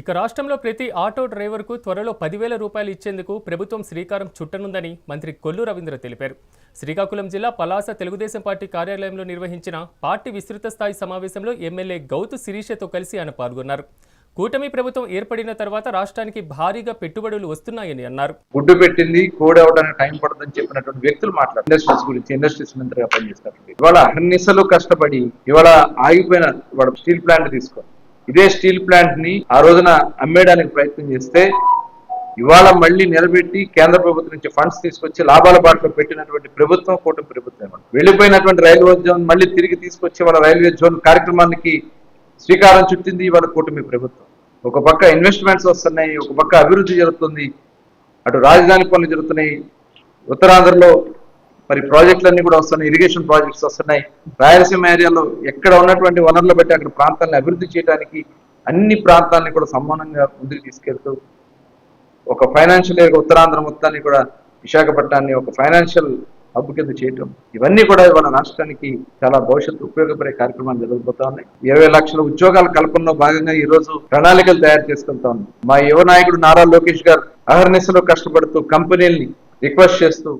ఇక రాష్ట్రంలో ప్రతి ఆటో డ్రైవర్కు త్వరలో పదివేల రూపాయలు ఇచ్చేందుకు ప్రభుత్వం శ్రీకారం చుట్టనుందని మంత్రి కొల్లు రవీంద్ర తెలిపారు. శ్రీకాకుళం జిల్లా పలాస తెలుగుదేశం పార్టీ కార్యాలయంలో నిర్వహించిన పార్టీ విస్తృత స్థాయి సమావేశంలో ఎమ్మెల్యే గౌతు శిరీషతో కలిసి ఆయన పాల్గొన్నారు. కూటమి ప్రభుత్వం ఏర్పడిన తర్వాత రాష్ట్రానికి భారీగా పెట్టుబడులు వస్తున్నాయని అన్నారు. గుడ్డు పెట్టింది కోడి అవడానికి టైం పడుతుందని చెప్పినటువంటి వ్యక్తులు మాట్లాడారు. ఇండస్ట్రీస్ గురించి ఇండస్ట్రీస్ మంత్రిగా పనిచేస్తారు ఇవాళ అహర్నిశలు కష్టపడి ఇవాళ ఆగిపోయిన ఇవాళ స్టీల్ ప్లాంట్ తీసుకో ఇదే స్టీల్ ప్లాంట్ని ఆ రోజున అమ్మేయడానికి ప్రయత్నం చేస్తే ఇవాళ మళ్ళీ నిలబెట్టి కేంద్ర ప్రభుత్వం నుంచి ఫండ్స్ తీసుకొచ్చి లాభాల బాటలో పెట్టినటువంటి ప్రభుత్వం కూటమి ప్రభుత్వం వెళ్ళిపోయినటువంటి రైల్వే జోన్ మళ్ళీ తిరిగి తీసుకొచ్చి వాళ్ళ రైల్వే జోన్ కార్యక్రమానికి శ్రీకారం చుట్టింది ఇవాళ కూటమి ప్రభుత్వం. ఒక పక్క ఇన్వెస్ట్మెంట్స్ వస్తున్నాయి ఒక పక్క అభివృద్ధి జరుగుతుంది అటు రాజధాని పనులు జరుగుతున్నాయి. ఉత్తరాంధ్రలో మరి ప్రాజెక్టులన్నీ కూడా వస్తున్నాయి ఇరిగేషన్ ప్రాజెక్ట్స్ వస్తున్నాయి. రాయలసీమ ఏరియాలో ఎక్కడ ఉన్నటువంటి వనరులు బట్టి అక్కడ ప్రాంతాలను అభివృద్ధి చేయడానికి అన్ని ప్రాంతాలని కూడా సమానంగా ముందుకు తీసుకెళ్తూ ఒక ఫైనాన్షియల్ ఉత్తరాంధ్ర మొత్తాన్ని కూడా విశాఖపట్నాన్ని ఒక ఫైనాన్షియల్ హబ్ కింద చేయటం. ఇవన్నీ కూడా మన రాష్ట్రానికి చాలా భవిష్యత్తు ఉపయోగపడే కార్యక్రమాలు జరగబోతా ఉన్నాయి. ఇరవై లక్షల ఉద్యోగాల కల్పనలో భాగంగా ఈ రోజు ప్రణాళికలు తయారు చేసుకుంటా ఉన్నాం. మా యువ నాయకుడు నారా లోకేష్ గారు అహర్నిశలో కష్టపడుతూ కంపెనీల్ని రిక్వెస్ట్ చేస్తూ